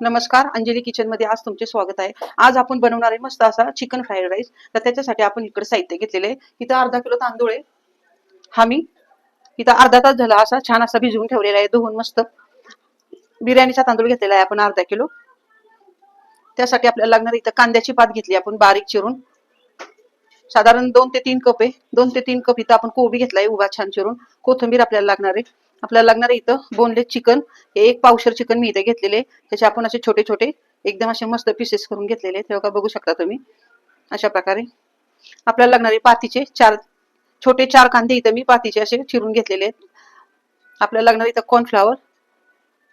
नमस्कार अंजली किचनमध्ये आज तुमचे स्वागत आहे. आज आपण बनवणार आहे मस्त असा चिकन फ्राईड राईस तर त्याच्यासाठी आपण इकडे साहित्य घेतलेले आहे. इथं अर्धा किलो तांदूळ आहे. हा मी. इथं अर्धा तास झाला असा छान असा भिजवून ठेवलेला आहे. धुवून मस्त. बिर्याणीचा तांदूळ घेतलेला आहे आपण अर्धा किलो. त्यासाठी आपल्याला लागणार इथं कांद्याची पात घेतली आपण बारीक चिरून. साधारण दोन ते तीन कप आहे. दोन ते तीन कप इथं आपण कोबी घेतलाय उभा छान चिरून. कोथिंबीर आपल्याला लागणार आहे. आपल्याला लागणार आहे इथं बोनलेस चिकन हे एक पावशर चिकन मी इथे घेतलेले त्याचे आपण असे छोटे छोटे एकदम असे मस्त पीसेस करून घेतलेले तेव्हा का बघू शकता तुम्ही. अशा प्रकारे आपल्याला लागणारे पातीचे चार छोटे चार कांदे इथं मी पातीचे असे चिरून घेतलेले आहेत. आपल्याला लागणार इथं कॉर्नफ्लॉवर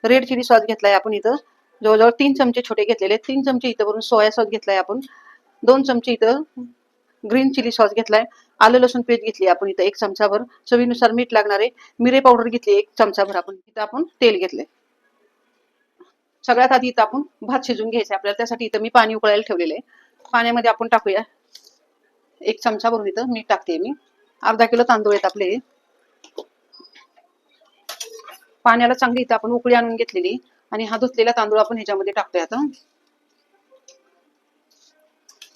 रेड चिली सॉस घेतलाय आपण इथं. जवळजवळ तीन चमचे छोटे घेतलेले आहेत. तीन चमचे इथं भरून सोया सॉस घेतलाय आपण. दोन चमचे इथं ग्रीन चिली सॉस घेतलाय. आलं लसूण पेस्ट घेतली आपण इथं एक चमचाभर चवीनुसार मीठ लागणार आहे. मिरे पावडर घेतली एक चमचाभर आपण इथं आपण तेल घेतले सगळ्यात आधी इथं आपण भात शिजून घ्यायचा आपल्याला त्यासाठी इथं मी पाणी उकळायला ठेवलेलं आहे. पाण्यामध्ये आपण टाकूया. एक चमचा भरून इथं मीठ टाकते मी. अर्धा किलो तांदूळ आहेत आपले. पाण्याला चांगली इथं आपण उकळी आणून घेतलेली. आणि हा धुतलेला तांदूळ आपण ह्याच्यामध्ये टाकतोय आता.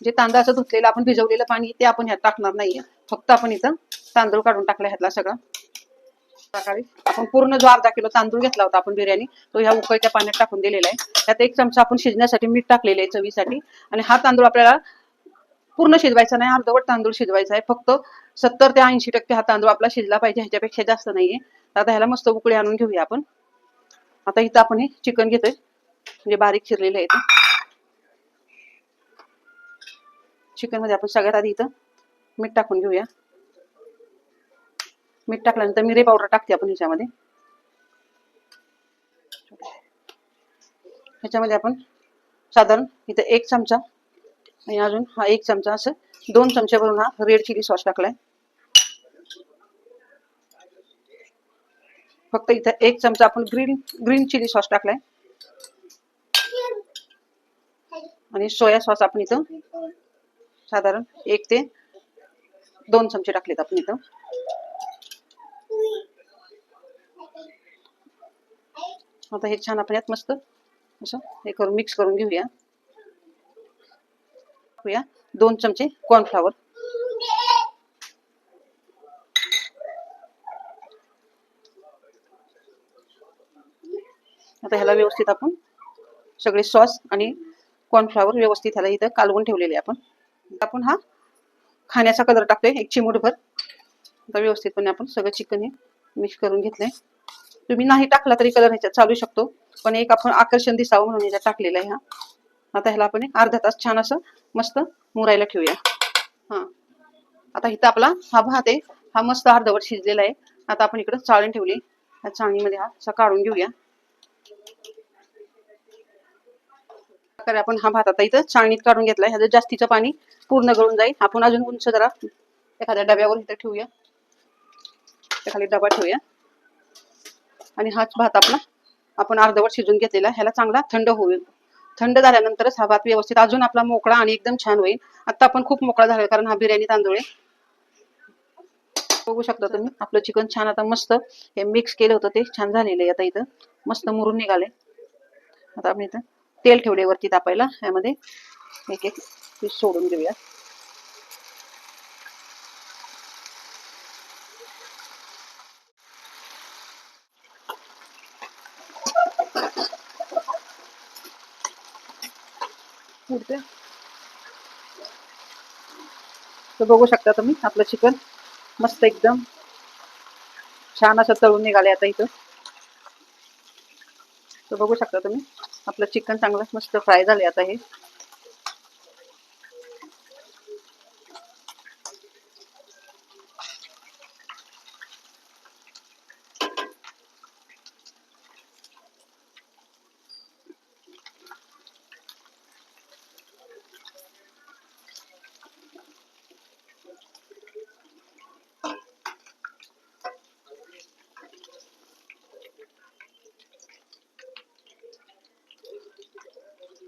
जे तांदळाचं धुतलेलं आपण भिजवलेलं पाणी ते आपण ह्यात टाकणार नाहीये. फक्त आपण इथं तांदूळ काढून टाकला ह्यातला सगळा. आपण पूर्ण जो अर्धा किलो तांदूळ घेतला होता आपण बिर्याणी तो ह्या उकळीच्या पाण्यात टाकून दिलेला आहे. त्यात एक चमचा आपण शिजण्यासाठी मीठ टाकलेलं आहे चवीसाठी. आणि हा तांदूळ आपल्याला पूर्ण शिजवायचा नाही अर्धवट तांदूळ शिजवायचा आहे. फक्त सत्तर ते ऐंशी टक्के हा तांदूळ आपला शिजला पाहिजे ह्याच्यापेक्षा जास्त नाहीये. आता ह्याला मस्त उकळी आणून घेऊया आपण. आता इथं आपण हे चिकन घेतोय. म्हणजे बारीक चिरलेलं आहे चिकनमध्ये आपण सगळ्यात आधी इथं मीठ टाकून घेऊया. मीठ टाकल्यानंतर मिरे पावडर टाकते आपण ह्याच्यामध्ये. ह्याच्यामध्ये आपण साधारण इथं एक चमचा आणि अजून हा एक चमचा असं दोन चमचे भरून हा रेड चिली सॉस टाकलाय. फक्त इथं एक चमचा आपण ग्रीन ग्रीन चिली सॉस टाकलाय. आणि सोया सॉस आपण इथं साधारण एक ते दोन चमचे टाकलेत आपण इथं. आता हे छान आपण यात मस्त असं हे करून मिक्स करून घेऊया. टाकूया दोन चमचे कॉर्नफ्लावर आता ह्याला व्यवस्थित आपण सगळे सॉस आणि कॉर्नफ्लावर व्यवस्थित ह्याला इथं कालवून ठेवलेले आपण. आपण हा खाण्याचा कलर टाकतोय एक चिमूटभर. आता व्यवस्थितपणे आपण सगळं चिकन हे मिक्स करून घेतलंय. तुम्ही नाही टाकला तरी कलर ह्याच्यात चालू शकतो पण एक आपण आकर्षण दिसावं म्हणून ह्याच्यात टाकलेला आहे हा. आता ह्याला आपण एक अर्धा तास छान असं मस्त मुरायला ठेवूया. हा. आता इथं आपला हा भात आहे हा मस्त अर्धवट शिजलेला आहे. आता आपण इकडं चाळण ठेवली. या चाळणीमध्ये हा असा काढून घेऊया. प्रकारे आपण हा भात आता इथं चाळणीत काढून घेतला ह्याचं जास्तीचं पाणी पूर्ण गळून जाईल. आपण अजून उंच जरा एखाद्या डब्यावर इथं ठेवूया. एखादी डबा ठेवूया. आणि हाच भात आपला आपण अर्धवट शिजून घेतलेला ह्याला चांगला थंड होईल. थंड झाल्यानंतरच हा भात व्यवस्थित अजून आपला मोकळा आणि एकदम छान होईल. आता आपण खूप मोकळा झाला कारण हा बिर्याणी तांदूळ आहे. बघू शकता तुम्ही आपलं चिकन छान आता मस्त हे मिक्स केलं होतं ते छान झालेलं आहे आता इथं. मस्त मुरून निघाले आता आपण इथं तेल ठेवले वरती तापायला यामध्ये एक एक पीस सोडून घेऊया तर बघू शकता तुम्ही आपलं चिकन मस्त एकदम छान असं तळून निघाले आता इथं. तर बघू शकता तुम्ही. आपलं चिकन चांगलंच मस्त फ्राय झाले आता हे.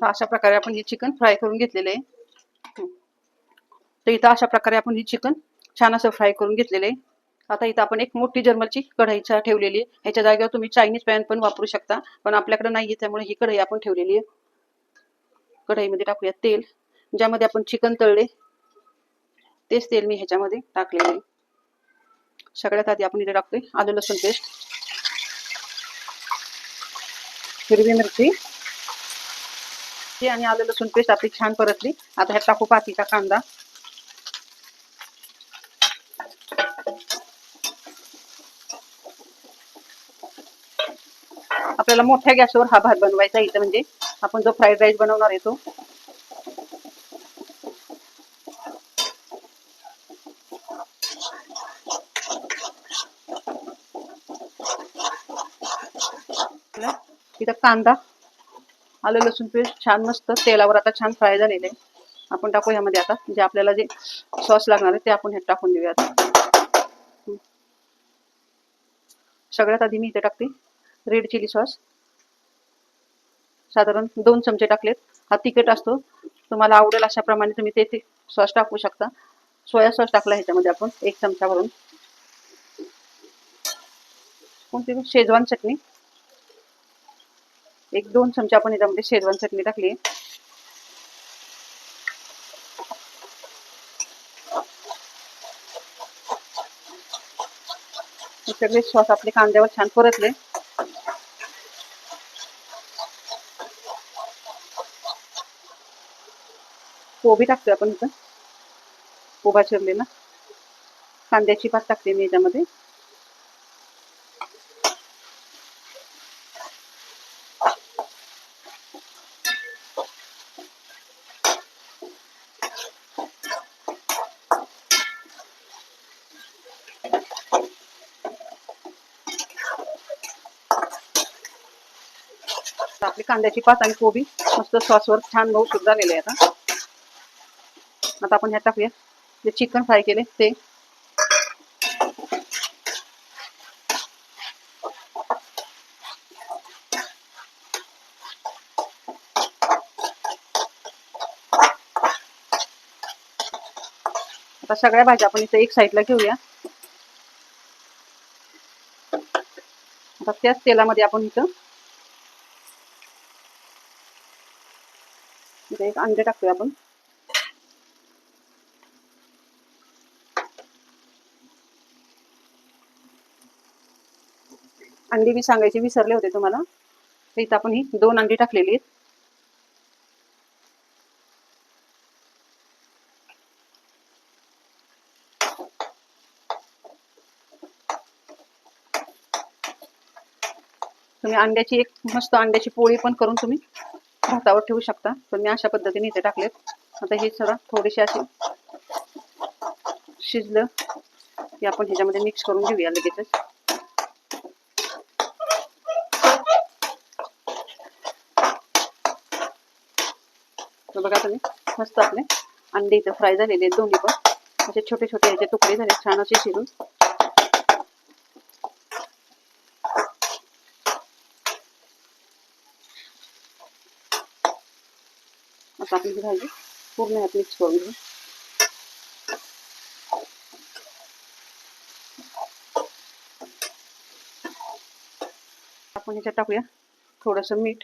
तर अशा प्रकारे आपण हे चिकन फ्राय करून घेतलेलं आहे. तर इथं अशा प्रकारे आपण हे चिकन छान असं फ्राय करून घेतलेलं आहे. आता इथं आपण एक मोठी जर्मलची कढाई ठेवलेली आहे. ह्याच्या जागेवर तुम्ही चायनीज पॅन पण वापरू शकता पण आपल्याकडे नाहीये त्यामुळे ही कढई आपण ठेवलेली आहे. कढईमध्ये टाकूया तेल ज्यामध्ये आपण चिकन तळले. तेच तेल मी ह्याच्यामध्ये टाकलेलं आहे. सगळ्यात आधी आपण इथे टाकतोय आलू लसूण पेस्ट हिरवी मिरची. मिरची आणि आलं लसूण पेस्ट आपली छान परतली. आता ह्यात टाकू पातीचा कांदा. आपल्याला मोठ्या गॅसवर हा भात बनवायचा इथं म्हणजे. आपण जो फ्राईड राईस बनवणार आहे तो. इथं कांदा. आलं लसूण पेस्ट छान मस्त. तेलावर आता छान फ्राय झालेलं. आहे आपण टाकू ह्यामध्ये आता. जे आपल्याला जे सॉस लागणार आहे ते आपण हे टाकून देऊया सगळ्यात आधी मी इथे टाकते रेड चिली सॉस साधारण दोन चमचे टाकलेत. हा तिखट असतो. तुम्हाला आवडेल अशाप्रमाणे तुम्ही ते ते सॉस टाकू शकता. सोया सॉस टाकला ह्याच्यामध्ये आपण एक चमचा भरून कोणती? शेजवान चटणी. एक दोन चमचे आपण याच्यामध्ये शेजवान चटणी टाकली. सगळे सॉस आपले कांद्यावर छान परतले. कोबी टाकतोय आपण इथं. कोबा चिरलेला. कांद्याची पात टाकते मी याच्यामध्ये. तर आपली कांद्याची पात आणि कोबी मस्त सॉसवर छान मऊ सुद्धा झालेले आहे आता. आता आपण ह्या टाकूया. जे चिकन फ्राय केले ते. आता सगळ्या भाज्या आपण इथे एक साईडला घेऊया. आता त्याच तेलामध्ये आपण इथं इथे एक अंडे टाकूया आपण. अंडी मी सांगायचे विसरले होते तुम्हाला. तर इथं आपण ही दोन अंडी टाकलेली आहेत. तुम्ही अंड्याची एक मस्त अंड्याची पोळी पण करून तुम्ही भातावर ठेवू शकता. पण मी अशा पद्धतीने इथे टाकलेत. आता हे सगळं थोडेसे असे शिजलं की आपण ह्याच्यामध्ये मिक्स करून घेऊया लगेचच. बघा तुम्ही मस्त आपले अंडे इथं फ्राय झालेले आहेत दोन्ही पण. असे छोटे छोटे याचे तुकडे झाले छान असे शिजून. आता आपण ही भाजी. पूर्ण यात मिक्स करून घेऊ. आपण ह्याच्यात टाकूया. थोडंसं मीठ.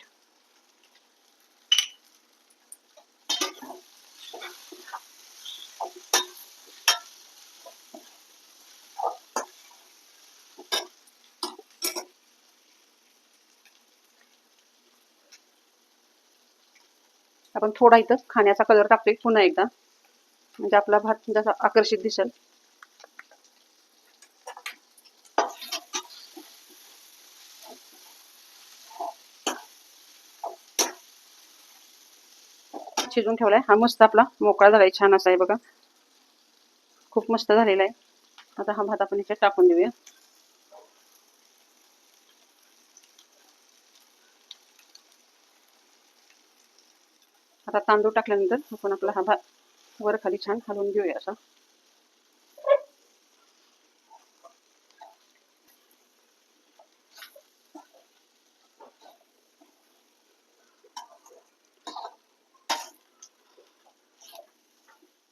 आपण थोडा इथं खाण्याचा कलर टाकतोय पुन्हा एकदा. म्हणजे आपला भात जसा आकर्षित दिसेल. शिजून ठेवलाय. हा मस्त आपला मोकळा झालाय छान असा आहे बघा. खूप मस्त झालेला आहे. आता हा भात आपण इथे टाकून देऊया. आता तांदूळ टाकल्यानंतर आपण आपला हा भात वर खाली छान हलवून घेऊया असा.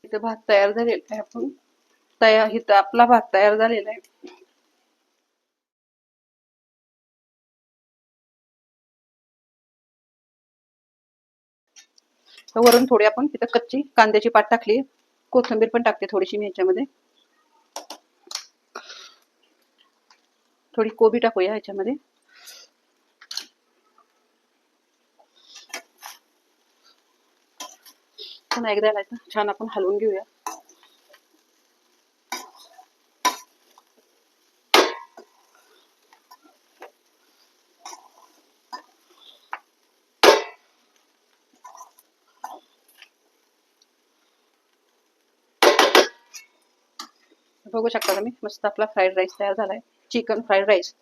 इथं भात तयार झालेला आहे आपण. तयार इथं आपला भात तयार झालेला आहे. वरून थोडी आपण तिथं कच्ची कांद्याची पात टाकली. कोथिंबीर पण टाकते थोडीशी मी ह्याच्यामध्ये थोडी कोबी टाकूया ह्याच्यामध्ये पुन्हा एकदा याला छान आपण हलवून घेऊया. बघू शकता तुम्ही मस्त आपला फ्राईड राईस तयार झालाय. चिकन फ्राईड राईस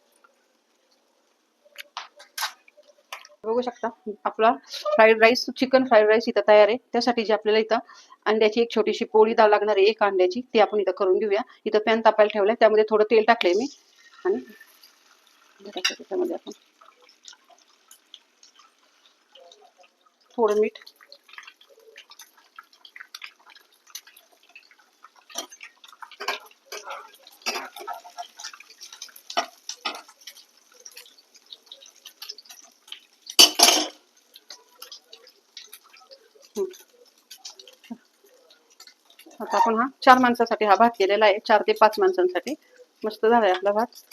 बघू शकता आपला fried rice chicken fried rice इथं तयार आहे. त्यासाठी जे आपल्याला इथं अंड्याची एक छोटीशी पोळी दाल लागणार आहे एक अंड्याची ती आपण इथं करून घेऊया. इथं पॅन तापायला ठेवलाय त्यामध्ये थोडं तेल टाकलंय मी. आणि त्याच्यामध्ये आपण थोडं मीठ आता आपण हा चार माणसासाठी हा भात केलेला आहे चार ते पाच माणसांसाठी. मस्त झालाय आपला भात.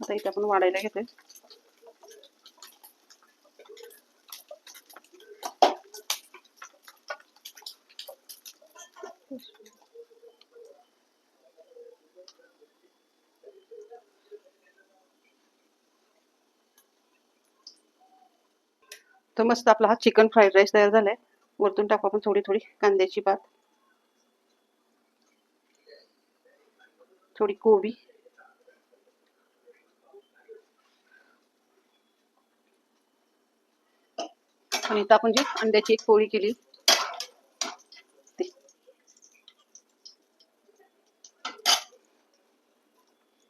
आता इथे आपण वाढायला घेते तर मस्त आपला हा चिकन फ्राईड राईस तयार झालाय. वरतून टाकू आपण थोडी थोडी कांद्याची पात थोडी कोबी आणि इथं आपण जी अंड्याची एक पोळी केली.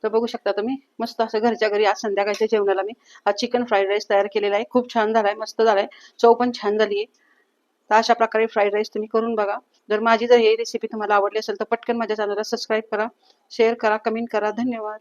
तर बघू शकता तुम्ही मस्त असं घरच्या घरी आज संध्याकाळच्या जेवणाला मी हा चिकन फ्राईड राईस तयार केलेला आहे. खूप छान झालाय मस्त झालाय. चव पण छान झाली आहे तर अशा प्रकारे फ्राईड राईस तुम्ही करून बघा. जर माझी जर ही रेसिपी तुम्हाला आवडली असेल तर पटकन माझ्या चॅनलला सबस्क्राईब करा शेअर करा कमेंट करा. धन्यवाद.